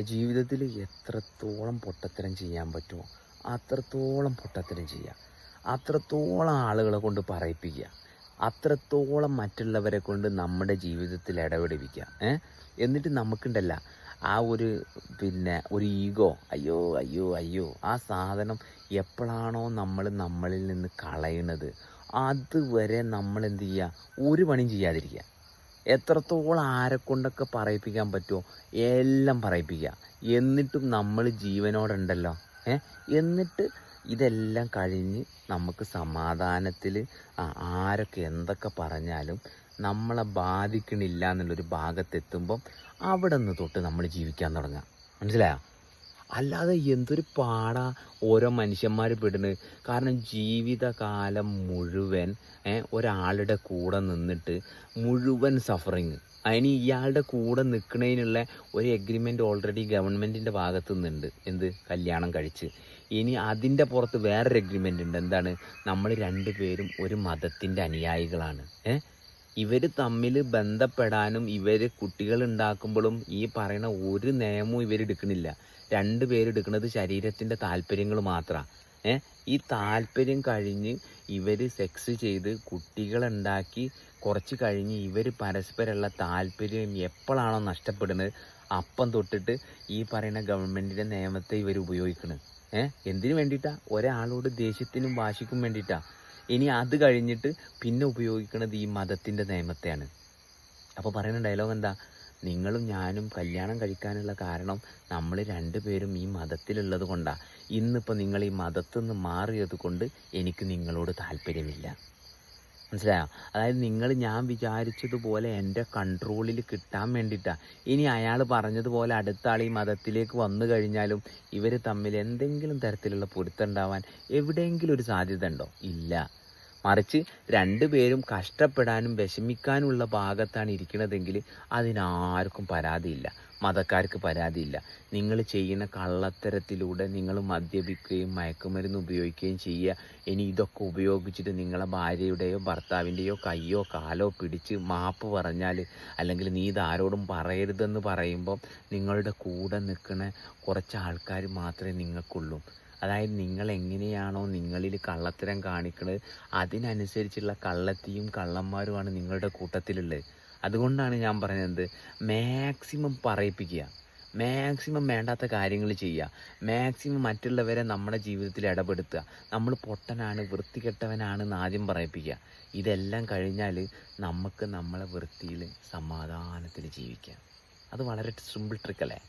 ജീവിതത്തിൽ എത്രത്തോളം പൊട്ടത്തരം ചെയ്യാൻ പറ്റുമോ അത്രത്തോളം പൊട്ടത്തരം ചെയ്യുക അത്രത്തോളം ആളുകളെ കൊണ്ട് പറയിപ്പിക്കുക. അത്രത്തോളം മറ്റുള്ളവരെ കൊണ്ട് നമ്മുടെ ജീവിതത്തിൽ ഇടപെടിപ്പിക്കുക ഏ? എന്നിട്ട് നമുക്കുണ്ടല്ല ആ ഒരു പിന്നെ ഒരു ഈഗോ അയ്യോ അയ്യോ അയ്യോ ആ സാധനം എപ്പോഴാണോ നമ്മൾ നമ്മളിൽ നിന്ന് കളയണത് അതുവരെ നമ്മൾ എന്ത് ചെയ്യുക? ഒരു പണിയും ചെയ്യാതിരിക്കുക. എത്രത്തോളം ആരെ കൊണ്ടൊക്കെ പറയിപ്പിക്കാൻ പറ്റുമോ എല്ലാം പറയിപ്പിക്കുക. എന്നിട്ടും നമ്മൾ ജീവനോടുണ്ടല്ലോ. ഏ? എന്നിട്ട് ഇതെല്ലാം കഴിഞ്ഞ് നമുക്ക് സമാധാനത്തിൽ ആരൊക്കെ എന്തൊക്കെ പറഞ്ഞാലും നമ്മളെ ബാധിക്കണില്ല എന്നുള്ളൊരു ഭാഗത്തെത്തുമ്പം അവിടെ നിന്ന് തൊട്ട് നമ്മൾ ജീവിക്കാൻ തുടങ്ങാം മനസ്സിലായോ? അല്ലാതെ എന്തൊരു പാടാ ഓരോ മനുഷ്യന്മാർ പെടുന്നത് കാരണം ജീവിതകാലം മുഴുവൻ ഒരാളുടെ കൂടെ നിന്നിട്ട് മുഴുവൻ സഫറിങ് അതിന് ഇയാളുടെ കൂടെ നിൽക്കുന്നതിനുള്ള ഒരു എഗ്രിമെന്റ് ഓൾറെഡി ഗവൺമെന്റിന്റെ ഭാഗത്തു നിന്നുണ്ട്. എന്ത്? കല്യാണം കഴിച്ച്. ഇനി അതിന്റെ പുറത്ത് വേറൊരു എഗ്രിമെന്റ് ഉണ്ട്. എന്താണ്? നമ്മൾ രണ്ടുപേരും ഒരു മതത്തിന്റെ അനുയായികളാണ്. ഏ? ഇവർ തമ്മിൽ ബന്ധപ്പെടാനും ഇവർ കുട്ടികൾ ഉണ്ടാക്കുമ്പോഴും ഈ പറയുന്ന ഒരു നിയമവും ഇവർ എടുക്കണില്ല രണ്ട് പേരെടുക്കുന്നത് ശരീരത്തിന്റെ താല്പര്യങ്ങൾ മാത്രമാണ് ഏ? ഈ താല്പര്യം കഴിഞ്ഞ് ഇവർ സെക്സ് ചെയ്ത് കുട്ടികളുണ്ടാക്കി കുറച്ച് കഴിഞ്ഞ് ഇവർ പരസ്പരമുള്ള താല്പര്യം എപ്പോഴാണോ നഷ്ടപ്പെടുന്നത് അപ്പം തൊട്ടിട്ട് ഈ പറയുന്ന ഗവൺമെന്റിന്റെ നിയമത്തെ ഇവർ ഉപയോഗിക്കുന്നത് ഏ? എന്തിനു വേണ്ടിയിട്ടാണ് ഒരാളോട് ദേഷ്യത്തിനും വാശിക്കും വേണ്ടിയിട്ടാ. ഇനി അത് കഴിഞ്ഞിട്ട് പിന്നെ ഉപയോഗിക്കുന്നത് ഈ മതത്തിന്റെ നിയമത്തെയാണ്. അപ്പോൾ പറയുന്ന ഡയലോഗ് എന്താ? നിങ്ങളും ഞാനും കല്യാണം കഴിക്കാനുള്ള കാരണം നമ്മൾ രണ്ടുപേരും ഈ മതത്തിലുള്ളത് കൊണ്ടാണ് ഇന്നിപ്പോൾ നിങ്ങൾ ഈ മതത്തിൽ നിന്ന് മാറിയത് കൊണ്ട് എനിക്ക് നിങ്ങളോട് താല്പര്യമില്ല. മനസ്സിലായോ? അതായത് നിങ്ങൾ ഞാൻ വിചാരിച്ചതുപോലെ എന്റെ കൺട്രോളിൽ കിട്ടാൻ വേണ്ടിയിട്ടാണ് ഇനി അയാൾ പറഞ്ഞതുപോലെ അടുത്ത ആൾ ഈ മതത്തിലേക്ക് വന്നു കഴിഞ്ഞാലും ഇവർ തമ്മിൽ എന്തെങ്കിലും തരത്തിലുള്ള പൊരുത്തം ഉണ്ടാവാൻ എവിടെയെങ്കിലും ഒരു സാധ്യത ഉണ്ടോ? ഇല്ല. മറിച്ച് രണ്ടുപേരും കഷ്ടപ്പെടാനും വിഷമിക്കാനുമുള്ള ഭാഗത്താണ് ഇരിക്കുന്നതെങ്കിൽ അതിനാർക്കും പരാതിയില്ല. മതക്കാർക്ക് പരാതിയില്ല. നിങ്ങൾ ചെയ്യുന്ന കള്ളത്തരത്തിലൂടെ നിങ്ങൾ മദ്യപിക്കുകയും മയക്കുമരുന്ന് ഉപയോഗിക്കുകയും ചെയ്യുക. ഇനി ഇതൊക്കെ ഉപയോഗിച്ചിട്ട് നിങ്ങളെ ഭാര്യയുടെയോ ഭർത്താവിന്റെയോ കയ്യോ കാലോ പിടിച്ച് മാപ്പ് പറഞ്ഞാൽ അല്ലെങ്കിൽ നീ ഇതാരോടും പറയരുതെന്ന് പറയുമ്പോൾ നിങ്ങളുടെ കൂടെ നിൽക്കുന്ന കുറച്ച് ആൾക്കാർ മാത്രമേ നിങ്ങൾക്കുള്ളൂ. അതായത് നിങ്ങൾ എങ്ങനെയാണോ നിങ്ങളിൽ കള്ളത്തരം കാണിക്കുന്നത് അതിനനുസരിച്ചുള്ള കള്ളത്തിയും കള്ളന്മാരുമാണ് നിങ്ങളുടെ കൂട്ടത്തിലുള്ളത്. അതുകൊണ്ടാണ് ഞാൻ പറയുന്നത് മാക്സിമം പറയിപ്പിക്കുക. മാക്സിമം വേണ്ടാത്ത കാര്യങ്ങൾ ചെയ്യുക. മാക്സിമം മറ്റുള്ളവരെ നമ്മുടെ ജീവിതത്തിൽ ഇടപെടുത്തുക. നമ്മൾ പൊട്ടനാണ് വൃത്തികെട്ടവനാണെന്ന് ആദ്യം പറയിപ്പിക്കുക. ഇതെല്ലാം കഴിഞ്ഞാൽ നമുക്ക് നമ്മളെ വൃത്തിയിൽ സമാധാനത്തിൽ ജീവിക്കാം. അത് വളരെ സിമ്പിൾ ട്രിക്കല്ലേ